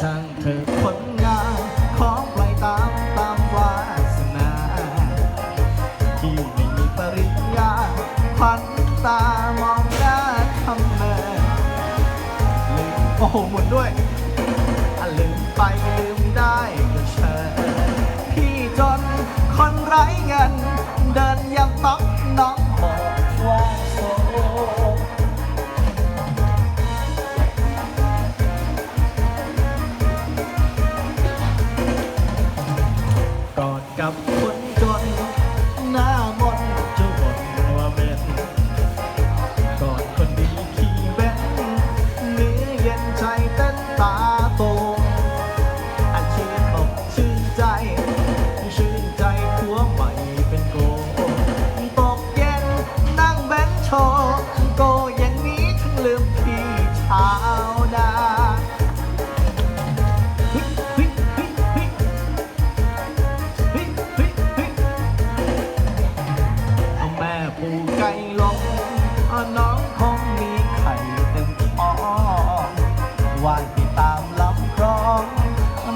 ช่างเธอผลงานของปล่อยตามตามวาสนา ที่ไม่มีปริญญาพันตามองหน้าทำเนินลืมโอ้โหหมุนด้วย ลืมไปลืม กับคนจนหน้ามนจะบ่นว่าเม็นก่อดคนดีขี่เบนเนื้อเย็นใจเต้นตาโตอันชื่นอกชื่นใจ ชื่นใจผัวใหม่เป็นโกตกเย็นนั่งเบนโชโกอย่างนี้ทั้งลืมพี่ชาวนา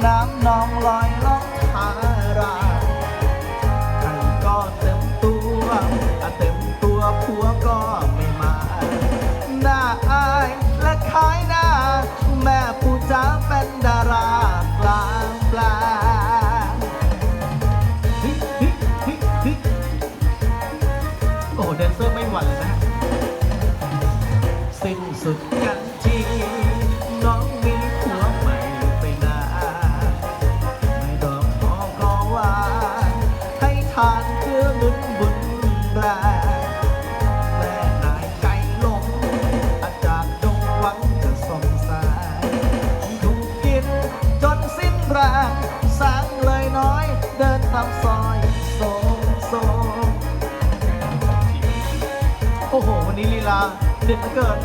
น้ำนองลอยล่องทาราไข่ก็เต็มตัวเต็มตัวผัวก็ไม่มาหน้าอายและขายหน้า แม่ปูจ๋าเป็นดารากลางแปลงโอ้โหแดนเซอร์ไม่หวั่นเลยนะ สิ้นสุดกัน เดินตามซอยสองสองโอ้โห วันนี้ลีลาเด็ดเหลือเกิน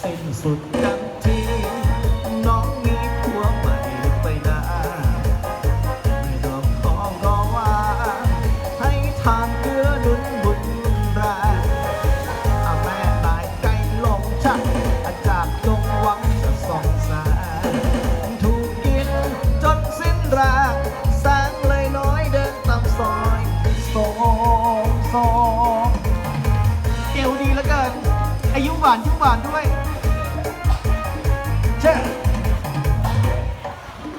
สิ้นสุดกันานยิ้มหวานด้วยเช่